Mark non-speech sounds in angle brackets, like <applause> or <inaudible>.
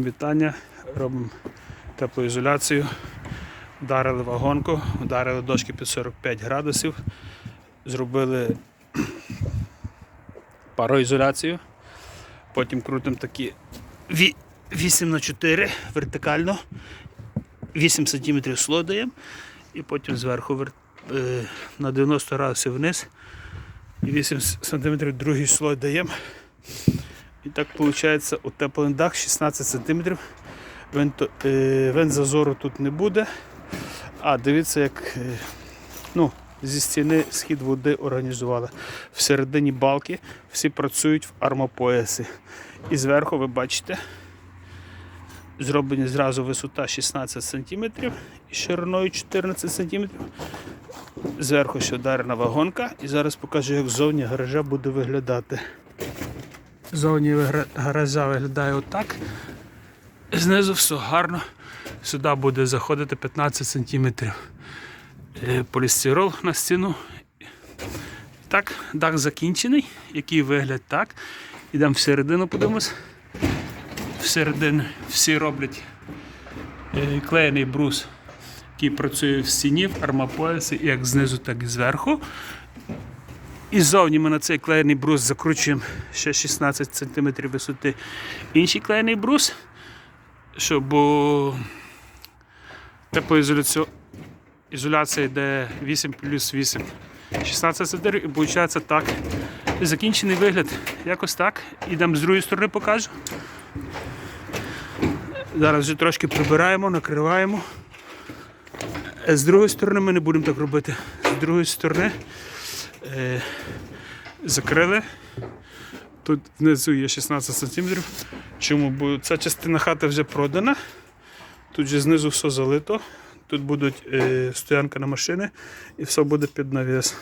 Вітання, робимо теплоізоляцію. Вдарили вагонку, вдарили дошки під 45 градусів, зробили <clears throat> пароізоляцію. Потім крутимо такі 8 на 4 вертикально, 8 см слой даємо і потім зверху е, на 90 градусів вниз і 8 см другий слой даємо. Так виходить утеплений дах 16 см. Вент, вент зазору тут не буде. А дивіться, як е, ну, зі стіни схід води організували. Всередині балки всі працюють в армопоясі. І зверху ви бачите, зроблені зразу висота 16 см і шириною 14 см. Зверху ще вдарена вагонка. І зараз покажу, як ззовні гаража буде виглядати. Зовні гаража виглядає отак. Знизу все гарно. Сюди буде заходити 15 см полістирол на стіну. Так, дах закінчений. Який вигляд так. Йдемо всередину, подивимось. Всередину всі роблять е, клеєний брус, який працює в стіні, в армопоясі, як знизу, так і зверху. І ззовні ми на цей клеєний брус закручуємо ще 16 см висоти інший клеєний брус, щоб теплоізоляція ізоляція йде 8 плюс 8, 16 см, і виходить так. Закінчений вигляд якось так. Ідемо з другої сторони покажу. Зараз вже трошки прибираємо, накриваємо. З другої сторони ми не будемо так робити. З другої сторони е, закрили. Тут внизу є 16 см. Чому? Бо ця частина хати вже продана. Тут же знизу все залито. Тут будуть е, стоянка на машини і все буде під навіс.